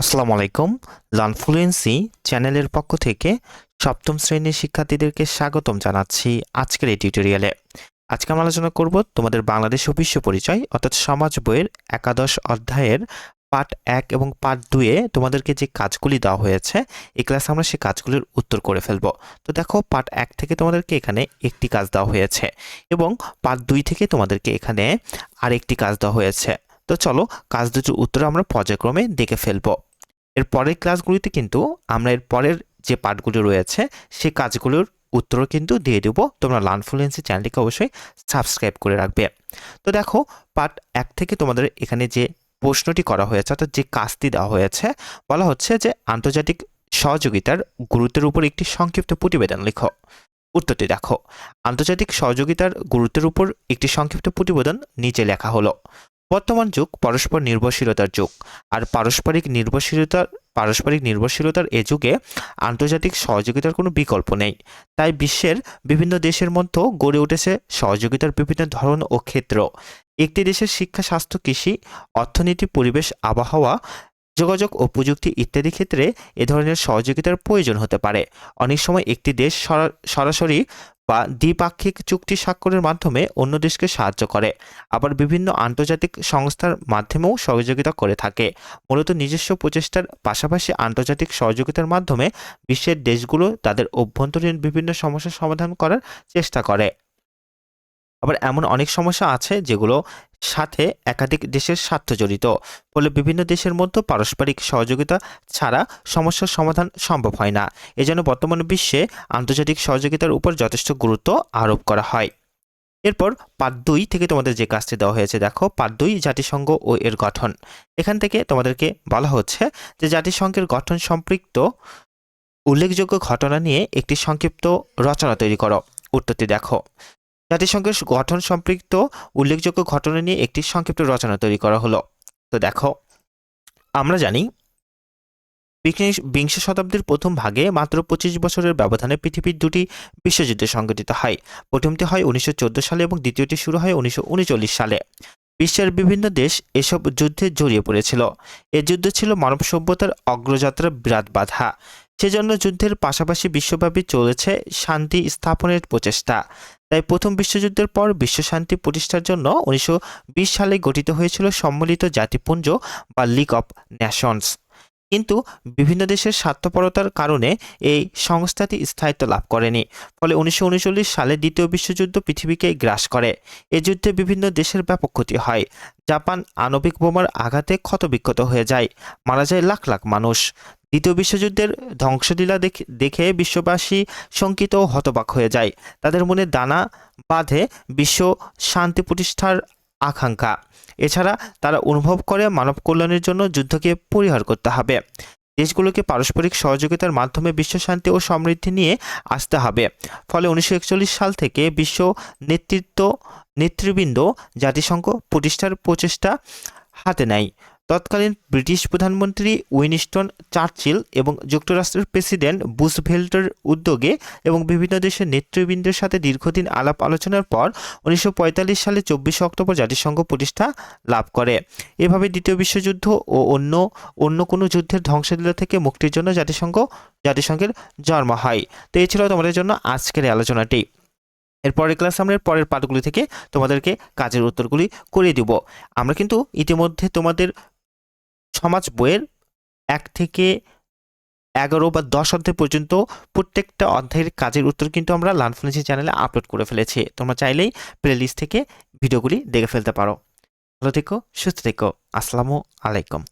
আসসালামু আলাইকুম লানফ্লুয়েন্সি চ্যানেলের পক্ষ থেকে সপ্তম শ্রেণির শিক্ষার্থীদেরকে স্বাগতম জানাচ্ছি আজকের এই টিউটোরিয়ালে। আজকে আমরা আলোচনা করব তোমাদের বাংলাদেশ ও বিশ্ব পরিচয়, অর্থাৎ সমাজ বইয়ের একাদশ অধ্যায়ের পার্ট এক এবং পার্ট দুয়ে তোমাদেরকে যে কাজগুলি দেওয়া হয়েছে, এই ক্লাসে আমরা সেই কাজগুলির উত্তর করে ফেলব। তো দেখো, পার্ট এক থেকে তোমাদেরকে এখানে একটি কাজ দেওয়া হয়েছে এবং পার্ট দুই থেকে তোমাদেরকে এখানে আরেকটি কাজ দেওয়া হয়েছে। তো চলো, কাজ দুটোর উত্তর আমরা পর্যায়ক্রমে দেখে ফেলব। এর পরের ক্লাসগুলিতে কিন্তু আমরা এর পরের যে পার্টগুলি রয়েছে সেই কাজগুলোর উত্তরও কিন্তু দিয়ে দেবো। তোমরা লার্নফ্লুয়েন্সি চ্যানেলটিকে অবশ্যই সাবস্ক্রাইব করে রাখবে। তো দেখো পার্ট এক থেকে তোমাদের এখানে যে প্রশ্নটি করা হয়েছে, অর্থাৎ যে কাজটি দেওয়া হয়েছে, বলা হচ্ছে যে আন্তর্জাতিক সহযোগিতার গুরুত্বের উপর একটি সংক্ষিপ্ত প্রতিবেদন লেখো। উত্তরটি দেখো, আন্তর্জাতিক সহযোগিতার গুরুত্বের উপর একটি সংক্ষিপ্ত প্রতিবেদন নিচে লেখা হলো। বর্তমান যুগ পরস্পর নির্ভরশীলতার যুগ। আর পারস্পরিক নির্ভরশীলতার পারস্পরিক নির্ভরশীলতার এ যুগে আন্তর্জাতিক সহযোগিতার কোনো বিকল্প নেই। তাই বিশ্বের বিভিন্ন দেশের মধ্যেও গড়ে উঠেছে সহযোগিতার বিভিন্ন ধরন ও ক্ষেত্র। একটি দেশের শিক্ষা, স্বাস্থ্য, কৃষি, অর্থনীতি, পরিবেশ, আবহাওয়া, যোগাযোগ ও প্রযুক্তি ইত্যাদি ক্ষেত্রে এ ধরনের সহযোগিতার প্রয়োজন হতে পারে। অনেক সময় একটি দেশ সরা- সরাসরি বা দ্বিপাক্ষিক চুক্তি স্বাক্ষরের মাধ্যমে অন্য দেশকে সাহায্য করে। আবার বিভিন্ন আন্তর্জাতিক সংস্থার মাধ্যমেও সহযোগিতা করে থাকে। মূলত নিজস্ব প্রচেষ্টার পাশাপাশি আন্তর্জাতিক সহযোগিতার মাধ্যমে বিশ্বের দেশগুলো তাদের অভ্যন্তরীণ বিভিন্ন সমস্যার সমাধান করার চেষ্টা করে। আবার এমন অনেক সমস্যা আছে যেগুলো সাথে একাধিক দেশের স্বার্থ জড়িত। ফলে বিভিন্ন দেশের মধ্যে পারস্পরিক সহযোগিতা ছাড়া সমস্যার সমাধান সম্ভব হয় না। এজন্য বর্তমান বিশ্বে আন্তর্জাতিক সহযোগিতার উপর যথেষ্ট গুরুত্ব আরোপ করা হয়। এরপর পার্ট দুই থেকে তোমাদের যে কাজটি দেওয়া হয়েছে, দেখো পার্ট দুই, জাতিসংঘ ও এর গঠন। এখান থেকে তোমাদেরকে বলা হচ্ছে যে জাতিসংঘের গঠন সম্পৃক্ত উল্লেখযোগ্য ঘটনা নিয়ে একটি সংক্ষিপ্ত রচনা তৈরি করো। উত্তরটি দেখো। জাতিসংঘের গঠন সম্পৃক্ত উল্লেখযোগ্য ঘটনা নিয়ে একটি সংক্ষিপ্ত রচনা তৈরি করা হলো। তো দেখো, আমরা জানি বিংশ- শতাব্দীর প্রথম ভাগে মাত্র পঁচিশ বছরের ব্যবধানে পৃথিবীর দুটি বিশ্বযুদ্ধ সংঘটিত হয়। প্রথমটি হয় উনিশশো চোদ্দ সালে এবং দ্বিতীয়টি শুরু হয় উনিশশো উনচল্লিশ সালে। বিশ্বের বিভিন্ন দেশ এসব যুদ্ধে জড়িয়ে পড়েছিল। এ যুদ্ধ ছিল মানব সভ্যতার অগ্রযাত্রা বিরাট বাধা। সেজন্য যুদ্ধের পাশাপাশি বিশ্বব্যাপী চলেছে শান্তি স্থাপনের প্রচেষ্টা। তাই প্রথম বিশ্বযুদ্ধের পর বিশ্ব শান্তি প্রতিষ্ঠার জন্য উনিশশো বিশ সালে গঠিত হয়েছিল সম্মিলিত জাতিপুঞ্জ বা লিগ অফ ন্যাশনস কিন্তু বিভিন্ন দেশের স্বার্থপরতার কারণে এই সংস্থাটি স্থায়িত্ব লাভ করেনি, ফলে উনিশশো উনচল্লিশ সালে দ্বিতীয় বিশ্বযুদ্ধ পৃথিবীকে গ্রাস করে। এ যুদ্ধে বিভিন্ন দেশের ব্যাপক ক্ষতি হয়। জাপান আণবিক বোমার আঘাতে ক্ষতবিক্ষত হয়ে যায়। মারা যায় লাখ লাখ মানুষ। দ্বিতীয় বিশ্বযুদ্ধের ধ্বংসলীলা দেখে বিশ্ববাসী শঙ্কিত ও হতবাক হয়ে যায়। তাদের মনে দানা বাঁধে বিশ্ব শান্তি প্রতিষ্ঠার আকাঙ্ক্ষা। এছাড়া তারা অনুভব করে মানব কল্যাণের জন্য যুদ্ধকে পরিহার করতে হবে। দেশগুলোকে পারস্পরিক সহযোগিতার মাধ্যমে বিশ্ব শান্তি ও সমৃদ্ধি নিয়ে আসতে হবে। ফলে উনিশশো একচল্লিশ সাল থেকে বিশ্ব নেতৃত্ব, নেতৃবৃন্দ জাতিসংঘ প্রতিষ্ঠার প্রচেষ্টা হাতে নেয়। তৎকালীন ব্রিটিশ প্রধানমন্ত্রী উইনিস্টন চার্চিল এবং যুক্তরাষ্ট্রের প্রেসিডেন্ট বুসভেল্টের উদ্যোগে এবং বিভিন্ন দেশের নেতৃবৃন্দের সাথে দীর্ঘদিন আলাপ আলোচনার পর উনিশশো পঁয়তাল্লিশ সালে চব্বিশে অক্টোবর জাতিসংঘ প্রতিষ্ঠা লাভ করে। এভাবে দ্বিতীয় বিশ্বযুদ্ধ ও অন্য অন্য কোনো যুদ্ধের ধ্বংসলীলা থেকে মুক্তির জন্য জাতিসংঘ, জাতিসংঘের জন্ম হয়। তো এই ছিল তোমাদের জন্য আজকের আলোচনাটি। এর পরের ক্লাস আমরা পরের পাঠগুলি থেকে তোমাদেরকে কাজের উত্তরগুলি করিয়ে দিব। আমরা কিন্তু ইতিমধ্যে তোমাদের সমাজ বইয়ের এক থেকে এগারো বা দশ অধ্যায় পর্যন্ত প্রত্যেকটা অধ্যায়ের কাজের উত্তর কিন্তু আমরা লার্নফ্লুয়েন্সি চ্যানেলে আপলোড করে ফেলেছি। তোমরা চাইলেই প্লেলিস্ট থেকে ভিডিওগুলি দেখে ফেলতে পারো। ভালো থেকো, সুস্থ থেকো। আসসালামু আলাইকুম।